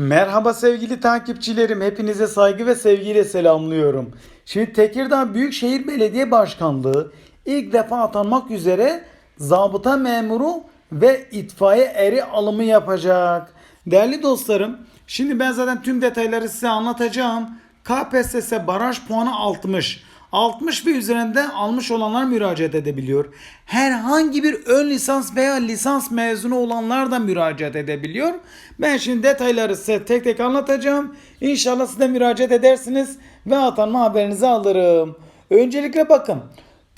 Merhaba sevgili takipçilerim. Hepinize saygı ve sevgiyle selamlıyorum. Şimdi Tekirdağ Büyükşehir Belediye Başkanlığı ilk defa atanmak üzere zabıta memuru ve itfaiye eri alımı yapacak. Değerli dostlarım, şimdi ben zaten tüm detayları size anlatacağım. KPSS baraj puanı 60. 60 ve üzerinde almış olanlar müracaat edebiliyor. Herhangi bir ön lisans veya lisans mezunu olanlar da müracaat edebiliyor. Ben şimdi detayları size tek tek anlatacağım. İnşallah siz de müracaat edersiniz ve atanma haberinizi alırım. Öncelikle bakın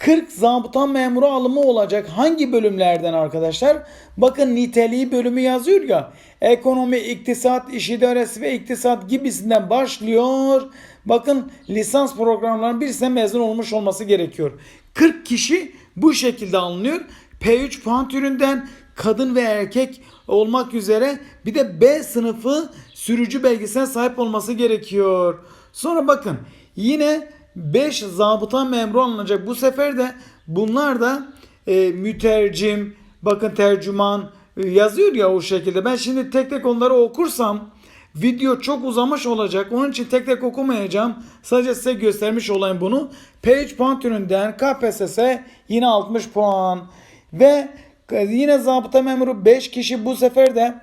40 zabıta memuru alımı olacak. Hangi bölümlerden arkadaşlar? Bakın niteliği bölümü yazıyor ya. Ekonomi, iktisat, iş idaresi ve iktisat gibisinden başlıyor. Bakın lisans programlarının birisine mezun olmuş olması gerekiyor. 40 kişi bu şekilde alınıyor. P3 puan türünden kadın ve erkek olmak üzere bir de B sınıfı sürücü belgesine sahip olması gerekiyor. Sonra bakın yine 5 zabıta memuru alınacak. Bu sefer de bunlar da e, mütercim, bakın tercüman e, yazıyor ya o şekilde. Ben şimdi tek tek onları okursam video çok uzamış olacak. Onun için tek tek okumayacağım. Sadece size göstermiş olayım bunu. P3 puan türünden KPSS yine 60 puan. Ve yine zabıta memuru 5 kişi bu sefer de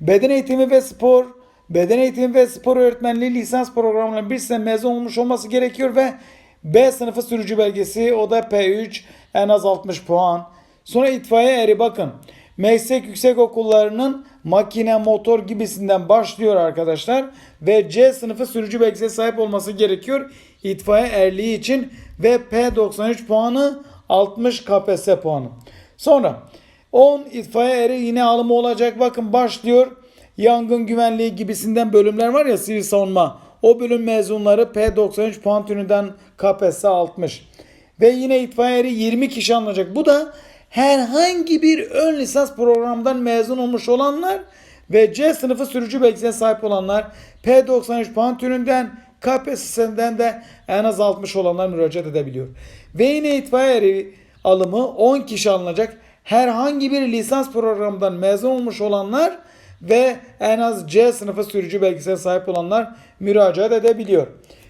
beden eğitimi ve spor, beden eğitimi ve spor öğretmenliği lisans programına bir sene mezun olmuş olması gerekiyor ve B sınıfı sürücü belgesi o da P3 en az 60 puan. Sonra itfaiye eri bakın. Meslek yüksek okullarının makine, motor gibisinden başlıyor arkadaşlar. Ve C sınıfı sürücü belgesine sahip olması gerekiyor. İtfaiye erliği için ve P93 puanı 60 KPSS puanı. Sonra 10 itfaiye eri yine alımı olacak. Bakın başlıyor. Yangın güvenliği gibisinden bölümler var ya sivil savunma. O bölüm mezunları P93 puan türünden KPSS 60. Ve yine itfaiye eri 20 kişi alınacak. Bu da herhangi bir ön lisans programdan mezun olmuş olanlar ve C sınıfı sürücü belgesine sahip olanlar P93 puan türünden KPSS'den de en az 60 olanlar müracaat edebiliyor. Ve yine itfaiye alımı 10 kişi alınacak. Herhangi bir lisans programından mezun olmuş olanlar ve en az C sınıfı sürücü belgesine sahip olanlar müracaat edebiliyor.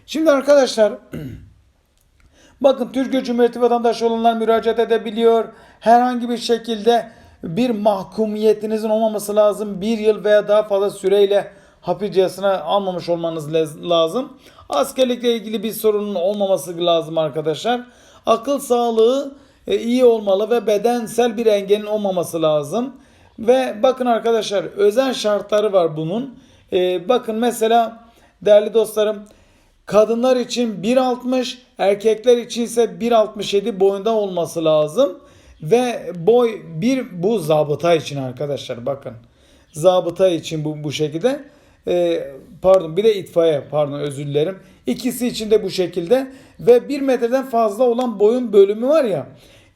Şimdi arkadaşlar Bakın Türkiye Cumhuriyeti vatandaşı olanlar müracaat edebiliyor. Herhangi bir şekilde bir mahkumiyetinizin olmaması lazım. Bir yıl veya daha fazla süreyle hapis cezasına almamış olmanız laz- lazım. Askerlikle ilgili bir sorunun olmaması lazım arkadaşlar. Akıl sağlığı iyi olmalı ve bedensel bir engelin olmaması lazım. Ve bakın arkadaşlar özel şartları var bunun. E, bakın mesela değerli dostlarım Kadınlar için 1.60, erkekler için ise 1.67 boyunda olması lazım. Ve boy bir bu zabıta için arkadaşlar bakın. Zabıta için bu bu şekilde. Ee, pardon bir de itfaiye pardon özür dilerim. İkisi için de bu şekilde ve 1 metreden fazla olan boyun bölümü var ya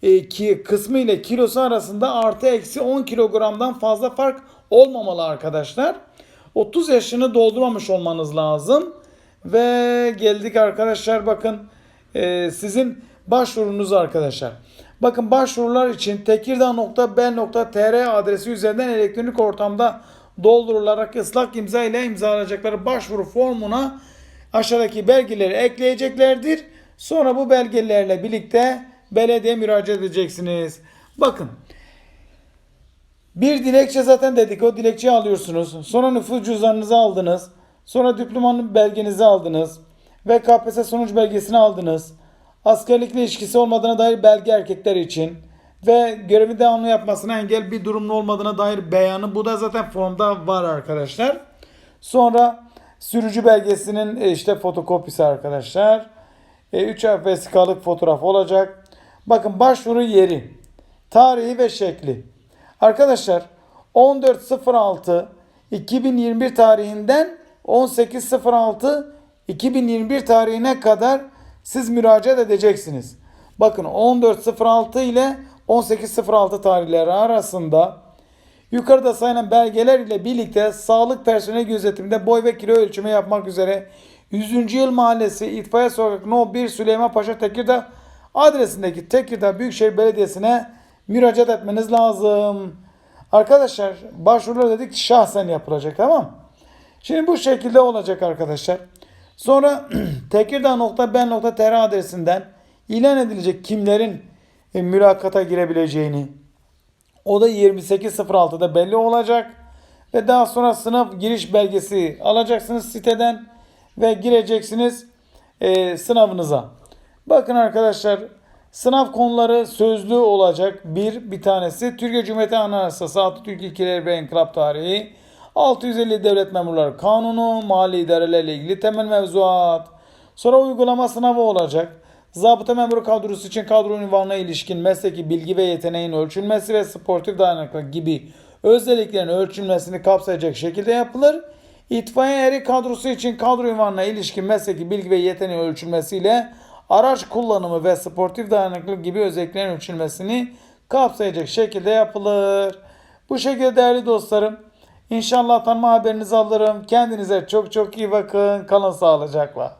e, ki kısmı ile kilosu arasında artı eksi 10 kilogramdan fazla fark olmamalı arkadaşlar. 30 yaşını doldurmamış olmanız lazım. Ve geldik arkadaşlar bakın e, sizin başvurunuz arkadaşlar. Bakın başvurular için tekirdağ.b.tr adresi üzerinden elektronik ortamda doldurularak ıslak imza ile imzalayacakları başvuru formuna aşağıdaki belgeleri ekleyeceklerdir. Sonra bu belgelerle birlikte belediye müracaat edeceksiniz. Bakın bir dilekçe zaten dedik o dilekçeyi alıyorsunuz. Sonra nüfus cüzdanınızı aldınız. Sonra diplomanın belgenizi aldınız. Ve KPSS sonuç belgesini aldınız. Askerlikle ilişkisi olmadığına dair belge erkekler için. Ve görevi devamlı yapmasına engel bir durumun olmadığına dair beyanı. Bu da zaten formda var arkadaşlar. Sonra sürücü belgesinin e, işte fotokopisi arkadaşlar. 3 harf vesikalık fotoğraf olacak. Bakın başvuru yeri, tarihi ve şekli. Arkadaşlar 14.06 2021 tarihinden 18.06 2021 tarihine kadar siz müracaat edeceksiniz. Bakın 14.06 ile 18.06 tarihleri arasında yukarıda sayılan belgeler ile birlikte sağlık personeli gözetiminde boy ve kilo ölçümü yapmak üzere 100. Yıl Mahallesi İtfaiye Sokak No 1 Süleyman Paşa Tekirdağ adresindeki Tekirdağ Büyükşehir Belediyesi'ne müracaat etmeniz lazım. Arkadaşlar başvurular dedik şahsen yapılacak tamam? Şimdi bu şekilde olacak arkadaşlar. Sonra tekirdağ.ben.tr adresinden ilan edilecek kimlerin mülakata girebileceğini o da 28.06'da belli olacak. Ve daha sonra sınav giriş belgesi alacaksınız siteden ve gireceksiniz e, sınavınıza. Bakın arkadaşlar sınav konuları sözlü olacak. Bir, bir tanesi Türkiye Cumhuriyeti Anayasası, Atatürk İlkeleri ve İnkılap Tarihi, 650 Devlet Memurları Kanunu, Mali idarelerle ilgili temel mevzuat. Sonra uygulama sınavı olacak. Zabıta memuru kadrosu için kadro ünvanına ilişkin mesleki bilgi ve yeteneğin ölçülmesi ve sportif dayanıklılık gibi özelliklerin ölçülmesini kapsayacak şekilde yapılır. İtfaiye eri kadrosu için kadro ünvanına ilişkin mesleki bilgi ve yeteneği ölçülmesiyle araç kullanımı ve sportif dayanıklılık gibi özelliklerin ölçülmesini kapsayacak şekilde yapılır. Bu şekilde değerli dostlarım İnşallah tanıma haberinizi alırım. Kendinize çok çok iyi bakın. Kalın sağlıcakla.